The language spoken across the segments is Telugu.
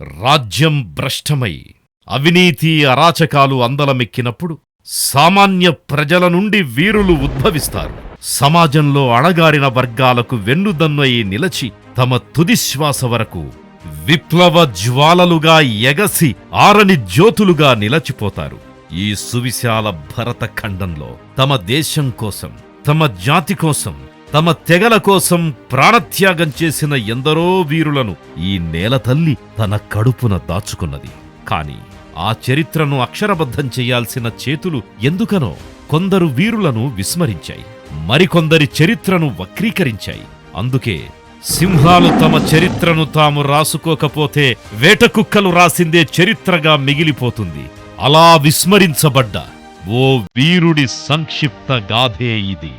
రాజ్యం భ్రష్టమై అవినీతి అరాచకాలు అందలమెక్కినప్పుడు సామాన్య ప్రజల నుండి వీరులు ఉద్భవిస్తారు. సమాజంలో అణగారిన వర్గాలకు వెన్నుదన్నయి నిలచి తమ తుదిశ్వాస వరకు విప్లవ జ్వాలలుగా ఎగసి ఆరని జ్యోతులుగా నిలచిపోతారు. ఈ సువిశాల భరత ఖండంలో తమ దేశం కోసం తమ జాతి కోసం తమ తెగల కోసం ప్రాణత్యాగం చేసిన ఎందరో వీరులను ఈ నేల తల్లి తన కడుపున దాచుకున్నది. కాని ఆ చరిత్రను అక్షరబద్ధం చేయాల్సిన చేతులు ఎందుకనో కొందరు వీరులను విస్మరించాయి. మరికొందరి చరిత్రను వక్రీకరించాయి. అందుకే సింహాలు తమ చరిత్రను తాము రాసుకోకపోతే వేటకుక్కలు రాసిందే చరిత్రగా మిగిలిపోతుంది. అలా విస్మరించబడ్డ ఓ వీరుడి సంక్షిప్త గాథే ఇది.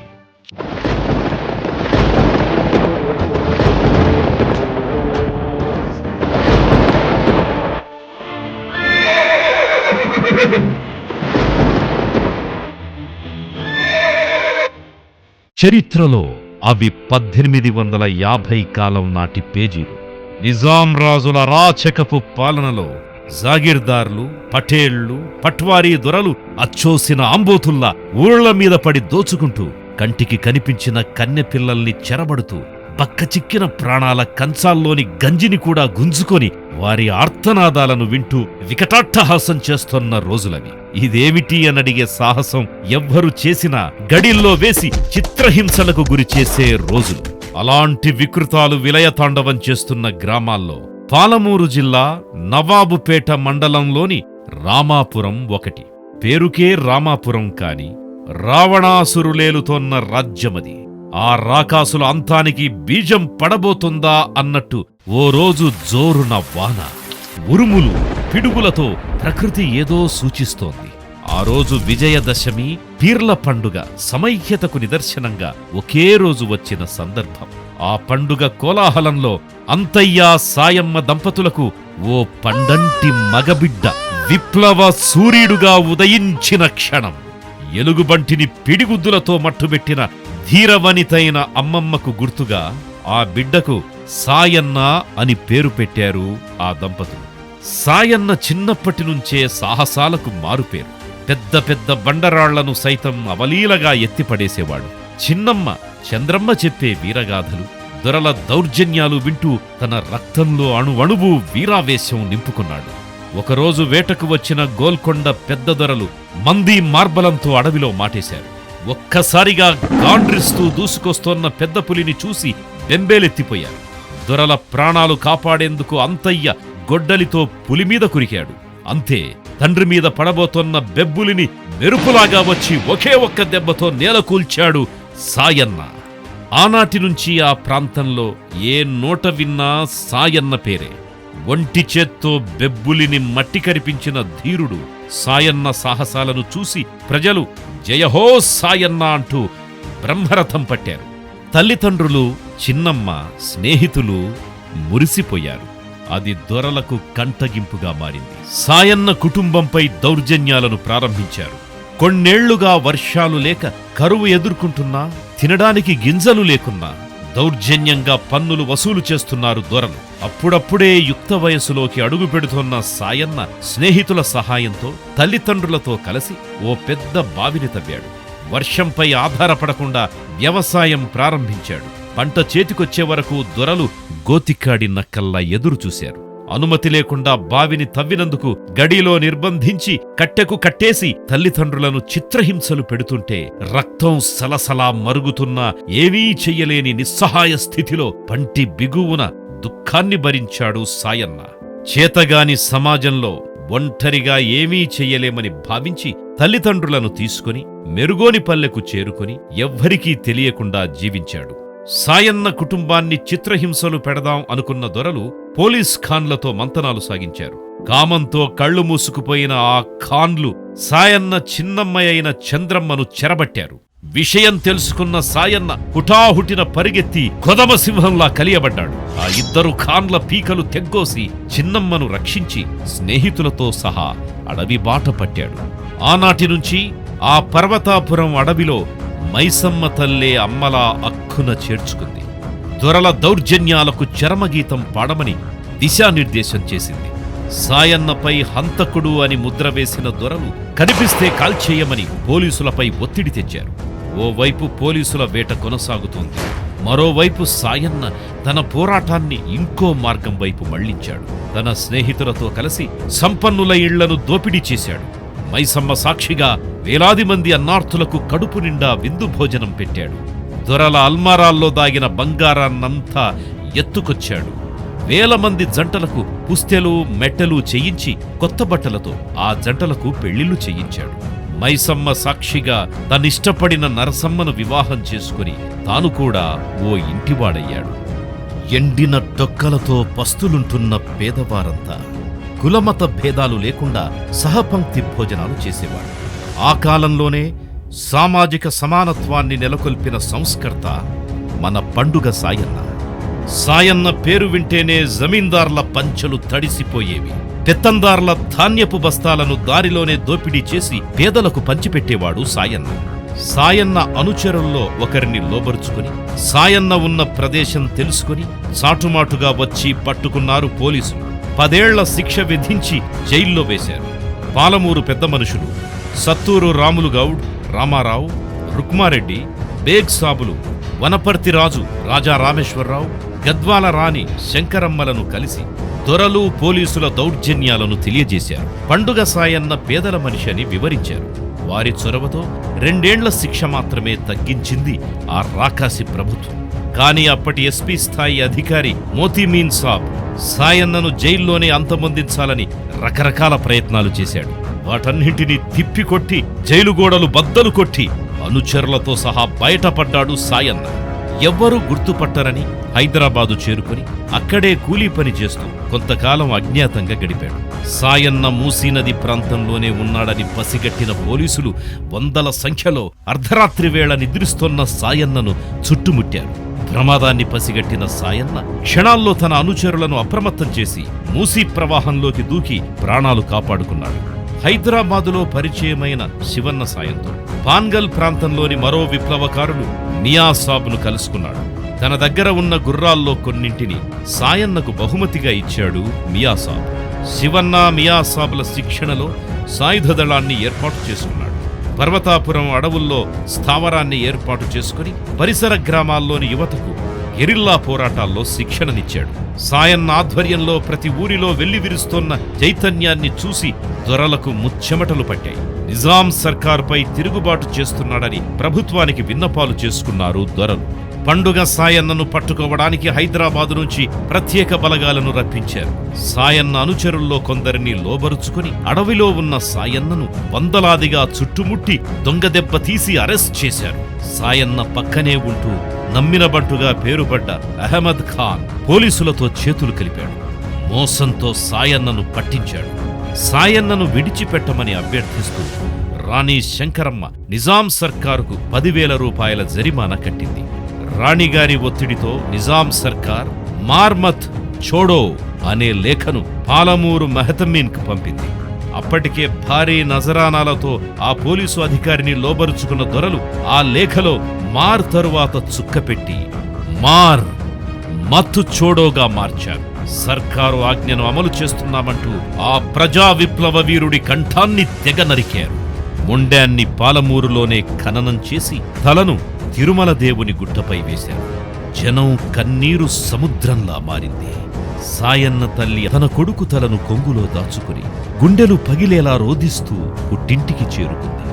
చరిత్రలో అవి పద్దెనిమిది వందల యాభై కాలం నాటి పేజీలు. నిజాం రాజుల రాచకపు పాలనలో జాగీర్దార్లు పటేళ్ళు పట్వారీ దొరలు అచ్చోసిన అంబోతుల్లా ఊళ్ళ మీద పడి దోచుకుంటూ కంటికి కనిపించిన కన్నె పిల్లల్ని చెరబడుతూ బక్కచిక్కిన ప్రాణాల కంచాల్లోని గంజిని కూడా గుంజుకొని వారి ఆర్తనాదాలను వింటూ వికటాట్టహాసం చేస్తున్న రోజులవి. ఇదేమిటి అనడిగే సాహసం ఎవ్వరు చేసినా గడిల్లో వేసి చిత్రహింసలకు గురి చేసే రోజులు. అలాంటి వికృతాలు విలయతాండవం చేస్తున్న గ్రామాల్లో పాలమూరు జిల్లా నవాబుపేట మండలంలోని రామాపురం ఒకటి. పేరుకే రామాపురం కాని రావణాసురులేలుతోన్న రాజ్యమది. ఆ రాకాసుల అంతానికి బీజం పడబోతుందా అన్నట్టు ఓ రోజు జోరున వాన. ఉరుములు పిడుగులతో ప్రకృతి ఏదో సూచిస్తోంది. ఆ రోజు విజయదశమి పీర్ల పండుగ సమైక్యతకు నిదర్శనంగా ఒకే రోజు వచ్చిన సందర్భం. ఆ పండుగ కోలాహలంలో అంతయ్య సాయమ్మ దంపతులకు ఓ పండంటి మగబిడ్డ విప్లవ సూర్యుడుగా ఉదయించిన క్షణం. ఎలుగుబంటిని పిడిగుద్దులతో మట్టుబెట్టిన ధీరవనితైన అమ్మమ్మకు గుర్తుగా ఆ బిడ్డకు సాయన్న అని పేరు పెట్టారు ఆ దంపతులు. సాయన్న చిన్నప్పటి నుంచే సాహసాలకు మారుపేరు. పెద్ద పెద్ద బండరాళ్ళను సైతం అవలీలగా ఎత్తిపడేసేవాడు. చిన్నమ్మ చంద్రమ్మ చెప్పే వీరగాథలు దొరల దౌర్జన్యాలు వింటూ తన రక్తంలో అణువణువు వీరావేశం నింపుకున్నాడు. ఒకరోజు వేటకు వచ్చిన గోల్కొండ పెద్ద దొరలు మంది మార్బలంతో అడవిలో మాటేశారు. ఒక్కసారిగా గాండ్రిస్తూ దూసుకొస్తోన్న పెద్ద పులిని చూసి బెంబేలెత్తిపోయాడు. దొరల ప్రాణాలు కాపాడేందుకు అంతయ్య గొడ్డలితో పులి మీద కురికాడు. అంతే తండ్రి మీద పడబోతోన్న బెబ్బులిని మెరుపులాగా వచ్చి ఒకే ఒక్క దెబ్బతో నేలకూల్చాడు సాయన్న. ఆనాటి నుంచి ఆ ప్రాంతంలో ఏ నోట విన్నా సాయన్న పేరే. ఒంటి చేత్తో బెబ్బులిని మట్టి కరిపించిన ధీరుడు సాయన్న సాహసాలను చూసి ప్రజలు జయహో సాయన్న అంటూ బ్రహ్మరథం పట్టారు. తల్లిదండ్రులు చిన్నమ్మ స్నేహితులు మురిసిపోయారు. అది దొరలకు కంటగింపుగా మారింది. సాయన్న కుటుంబంపై దౌర్జన్యాలను ప్రారంభించారు. కొన్నేళ్ళుగా వర్షాలు లేక కరువు ఎదుర్కొంటున్నా తినడానికి గింజలు లేకున్నా దౌర్జన్యంగా పన్నులు వసూలు చేస్తున్నారు దొరలు. అప్పుడప్పుడే యుక్త వయసులోకి అడుగు పెడుతున్న సాయన్న స్నేహితుల సహాయంతో తల్లిదండ్రులతో కలిసి ఓ పెద్ద బావిని తవ్వాడు. వర్షంపై ఆధారపడకుండా వ్యవసాయం ప్రారంభించాడు. పంట చేతికొచ్చే వరకు దొరలు గోతికాడి నక్కల్లా ఎదురుచూశారు. అనుమతి లేకుండా బావిని తవ్వినందుకు గడిలో నిర్బంధించి కట్టెకు కట్టేసి తల్లిదండ్రులను చిత్రహింసలు పెడుతుంటే రక్తం సలసలా మరుగుతున్నా ఏమీ చెయ్యలేని నిస్సహాయ స్థితిలో పంటి బిగువున దుఃఖాన్ని భరించాడు సాయన్న. చేతగాని సమాజంలో ఒంటరిగా ఏమీ చెయ్యలేమని భావించి తల్లిదండ్రులను తీసుకుని మెరుగోని పల్లెకు చేరుకుని ఎవ్వరికీ తెలియకుండా జీవించాడు. సాయన్న కుటుంబాన్ని చిత్రహింసలు పెడదాం అనుకున్న దొరలు పోలీస్ ఖాన్లతో మంతనాలు సాగించారు. కామంతో కళ్ళు మూసుకుపోయిన ఆ ఖాన్లు సాయన్న చిన్నమ్మాయి అయిన చంద్రమ్మను చెరబట్టారు. విషయం తెలుసుకున్న సాయన్న హుటాహుటిన పరిగెత్తి కొదమసింహంలా కలియబడ్డాడు. ఆ ఇద్దరు ఖాన్ల పీకలు తెగ్గోసి చిన్నమ్మను రక్షించి స్నేహితులతో సహా అడవి బాట పట్టాడు. ఆనాటి నుంచి ఆ పర్వతాపురం అడవిలో మైసమ్మ తల్లే అమ్మలా అక్కున చేర్చుకుంది. దొరల దౌర్జన్యాలకు చరమగీతం పాడమని దిశానిర్దేశం చేసింది. సాయన్నపై హంతకుడు అని ముద్ర వేసిన దొరలు కనిపిస్తే కాల్చేయమని పోలీసులపై ఒత్తిడి తెచ్చారు. ఓవైపు పోలీసుల వేట కొనసాగుతోంది. మరోవైపు సాయన్న తన పోరాటాన్ని ఇంకో మార్గం వైపు మళ్ళించాడు. తన స్నేహితులతో కలిసి సంపన్నుల ఇళ్ళను దోపిడీ చేశాడు. మైసమ్మ సాక్షిగా వేలాది మంది అన్నార్థులకు కడుపు నిండా విందు భోజనం పెట్టాడు. దొరల అల్మారాల్లో దాగిన బంగారాన్నంతా ఎత్తుకొచ్చాడు. వేల మంది జంటలకు పుస్తెలు మెట్టెలు చేయించి కొత్త బట్టలతో ఆ జంటలకు పెళ్ళిళ్ళు చేయించాడు. మైసమ్మ సాక్షిగా తనిష్టపడిన నరసమ్మను వివాహం చేసుకుని తాను కూడా ఓ ఇంటివాడయ్యాడు. ఎండిన డొక్కలతో పస్తులుంటున్న పేదవారంతా కులమత భేదాలు లేకుండా సహపంక్తి భోజనాలు చేసేవాడు. ఆ కాలంలోనే సామాజిక సమానత్వాన్ని నెలకొల్పిన సంస్కర్త మన పండుగ సాయన్న. సాయన్న పేరు వింటేనే జమీందార్ల పంచలు తడిసిపోయేవి. పెత్తందార్ల ధాన్యపు బస్తాలను దారిలోనే దోపిడీ చేసి పేదలకు పంచిపెట్టేవాడు సాయన్న. సాయన్న అనుచరుల్లో ఒకరిని లోబరుచుకుని సాయన్న ఉన్న ప్రదేశం తెలుసుకుని చాటుమాటుగా వచ్చి పట్టుకున్నారు పోలీసులు. పదేళ్ళ శిక్ష విధించి జైల్లో వేశారు. పాలమూరు పెద్ద మనుషులు సత్తూరు రాములు గౌడ్ రామారావు రుక్మారెడ్డి బేగ్ సాబులు వనపర్తి రాజు రాజా రామేశ్వరరావు గద్వాల రాణి శంకరమ్మలను కలిసి దొరలు పోలీసుల దౌర్జన్యాలను తెలియజేశారు. పండుగ సాయన్న పేదల మనిషి అని వివరించారు. వారి చొరవతో రెండేండ్ల శిక్ష మాత్రమే తగ్గించింది ఆ రాకాసి ప్రభుత్వం. కానీ అప్పటి ఎస్పీ స్థాయి అధికారి మోతీమీన్ సాబ్ సాయన్నను జైల్లోనే అంతమొందించాలని రకరకాల ప్రయత్నాలు చేశాడు. వాటన్నింటినీ తిప్పికొట్టి జైలు గోడలు బద్దలు కొట్టి అనుచరులతో సహా బయటపడ్డాడు సాయన్న. ఎవ్వరూ గుర్తుపట్టరని హైదరాబాదు చేరుకొని అక్కడే కూలీ పని చేస్తూ కొంతకాలం అజ్ఞాతంగా గడిపాడు. సాయన్న మూసీనది ప్రాంతంలోనే ఉన్నాడని పసిగట్టిన పోలీసులు వందల సంఖ్యలో అర్ధరాత్రి వేళ నిద్రిస్తున్న సాయన్నను చుట్టుముట్టారు. ప్రమాదాన్ని పసిగట్టిన సాయన్న క్షణాల్లో తన అనుచరులను అప్రమత్తం చేసి మూసీ ప్రవాహంలోకి దూకి ప్రాణాలు కాపాడుకున్నాడు. హైదరాబాదులో పరిచయమైన శివన్న సాయంతో పాన్గల్ ప్రాంతంలోని మరో విప్లవకారులు నియాసాబ్ను కలుసుకున్నాడు. తన దగ్గర ఉన్న గుర్రాల్లో కొన్నింటిని సాయన్నకు బహుమతిగా ఇచ్చాడు మియాసాబ్ శివన్న మియాసాబ్ల శిక్షణలో సాయుధ దళాన్ని ఏర్పాటు చేసుకున్నాడు. పర్వతాపురం అడవుల్లో స్థావరాన్ని ఏర్పాటు చేసుకుని పరిసర గ్రామాల్లోని యువతకు గెరిల్లా పోరాటాల్లో శిక్షణనిచ్చాడు. సాయన్న ఆధ్వర్యంలో ప్రతి ఊరిలో వెల్లివిరుస్తోన్న చైతన్యాన్ని చూసి దొరలకు ముచ్చెమటలు పట్టాయి. నిజాం సర్కార్పై తిరుగుబాటు చేస్తున్నాడని ప్రభుత్వానికి విన్నపాలు చేసుకున్నారు దొరలు. పండుగ సాయన్నను పట్టుకోవడానికి హైదరాబాదు నుంచి ప్రత్యేక బలగాలను రప్పించారు. సాయన్న అనుచరుల్లో కొందరిని లోబరుచుకుని అడవిలో ఉన్న సాయన్నను వందలాదిగా చుట్టుముట్టి దొంగదెబ్బ తీసి అరెస్ట్ చేశారు. సాయన్న పక్కనే ఉంటూ నమ్మినబంటుగా పేరుపడ్డ అహ్మద్ ఖాన్ పోలీసులతో చేతులు కలిపాడు. మోసంతో సాయన్నను పట్టించాడు. సాయన్నను విడిచిపెట్టమని అభ్యర్థిస్తూ రాణి శంకరమ్మ నిజాం సర్కారుకు పదివేల రూపాయల జరిమానా కట్టింది. రాణిగారి ఒత్తిడితో నిజాం సర్కార్ మార్మత్ చోడో అనే లేఖను పాలమూరు మెహతమీన్కు పంపింది. అప్పటికే భారీ నజరానాలతో ఆ పోలీసు అధికారిని లోబరుచుకున్న దొరలు ఆ లేఖలో మార్ తరువాత చుక్కపెట్టి మార్ మత్తు చోడోగా మార్చారు. సర్కారు ఆజ్ఞను అమలు చేస్తున్నామంటూ ఆ ప్రజా విప్లవ వీరుడి కంఠాన్ని తెగ నరికారు మొండాన్ని పాలమూరులోనే ఖననం చేసి తలను తిరుమల దేవుని గుట్టపై వేశారు. జనం కన్నీరు సముద్రంలా మారింది. సాయన్న తల్లి తన కొడుకు తలను కొంగులో దాచుకుని గుండెలు పగిలేలా రోధిస్తూ పుట్టింటికి చేరుకుంది.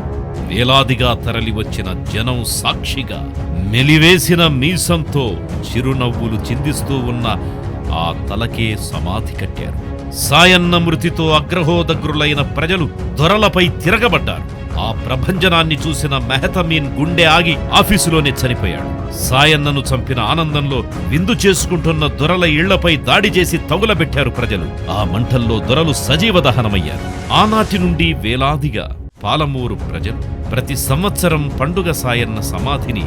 వేలాదిగా తరలివచ్చిన జనం సాక్షిగా మెలివేసిన మీసంతో చిరునవ్వులు చిందిస్తూ ఉన్న ఆ తలకే సమాధి కట్టారు. సాయన్న మృతితో అగ్రహోదగ్రులైన ప్రజలు దొరలపై తిరగబడ్డారు. ఆ ప్రభంజనాన్ని చూసిన మెహతమీన్ గుండె ఆగి ఆఫీసులోనే చనిపోయాడు. సాయన్నను చంపిన ఆనందంలో విందు చేసుకుంటున్న దొరల ఇళ్ళపై దాడి చేసి తగులబెట్టారు ప్రజలు. ఆ మంటల్లో దొరలు సజీవ దహనమయ్యారు. ఆనాటి నుండి వేలాదిగా పాలమూరు ప్రజలు ప్రతి సంవత్సరం పండుగ సాయన్న సమాధిని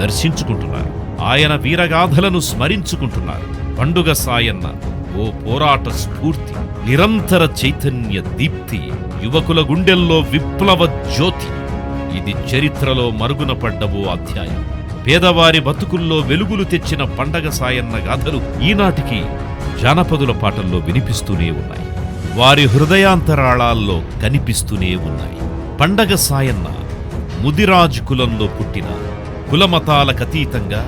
దర్శించుకుంటున్నారు. ఆయన వీరగాథలను స్మరించుకుంటున్నారు. పండుగ సాయన్న ఓ పోరాట స్ఫూర్తి నిరంతర చైతన్య దీప్తి యువకుల గుండెల్లో విప్లవ జ్యోతి. ఇది చరిత్రలో మరుగున పడ్డ ఓ అధ్యాయం. పేదవారి బతుకుల్లో వెలుగులు తెచ్చిన పండగ సాయన్న గాథలు ఈనాటికి జానపదుల పాటల్లో వినిపిస్తూనే ఉన్నాయి. వారి హృదయాంతరాళాల్లో కనిపిస్తూనే ఉన్నాయి. పండగ సాయన్న ముదిరాజ్ కులంలో పుట్టిన కులమతాలకతీతంగా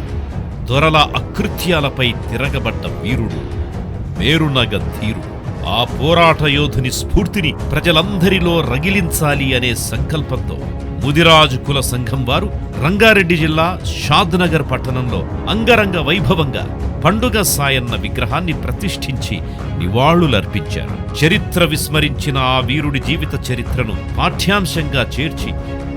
దొరల అకృత్యాలపై తిరగబడ్డ వీరుడు మేరునగ ధీరుడు ఆ పోరాట యోధుని స్ఫూర్తిని ప్రజలందరిలో రగిలించాలి అనే సంకల్పంతో ముదిరాజు కుల సంఘం వారు రంగారెడ్డి జిల్లా షాద్నగర్ పట్టణంలో అంగరంగ వైభవంగా పండుగ సాయన్న విగ్రహాన్ని ప్రతిష్ఠించి నివాళులర్పించారు. చరిత్ర విస్మరించిన ఆ వీరుడి జీవిత చరిత్రను పాఠ్యాంశంగా చేర్చి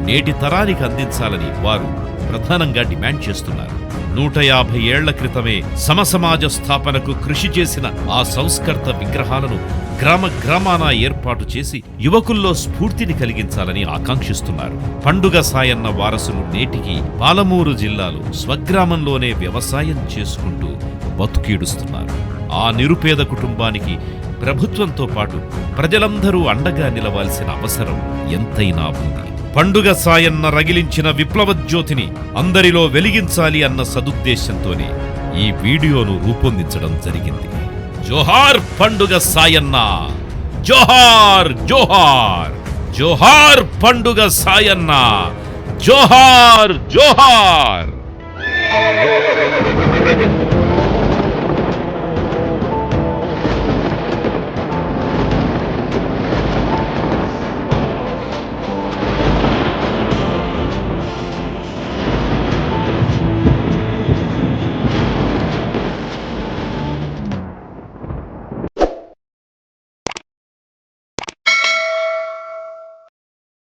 నేటి తరానికి అందించాలని వారు ప్రధానంగా డిమాండ్ చేస్తున్నారు. నూట యాభై ఏళ్ళ క్రితమే సమసమాజ స్థాపనకు కృషి చేసిన ఆ సంస్కర్త విగ్రహాలను గ్రామ గ్రామాన ఏర్పాటు చేసి యువకుల్లో స్ఫూర్తిని కలిగించాలని ఆకాంక్షిస్తున్నారు. పండుగ సాయన్న వారసులు నేటికి పాలమూరు జిల్లాలో స్వగ్రామంలోనే వ్యవసాయం చేసుకుంటూ బతుకీడుస్తున్నారు. ఆ నిరుపేద కుటుంబానికి ప్రభుత్వంతో పాటు ప్రజలందరూ అండగా నిలవాల్సిన అవసరం ఎంతైనా ఉంది. పండుగ సాయన్న రగిలించిన విప్లవ జ్యోతిని అందరిలో వెలిగించాలి అన్న సదుద్దేశంతోనే ఈ వీడియోను రూపొందించడం జరిగింది. జోహార్ పండుగ సాయన్న! జోహార్ జోహార్! జోహార్ పండుగ సాయన్న! జోహార్ జోహార్!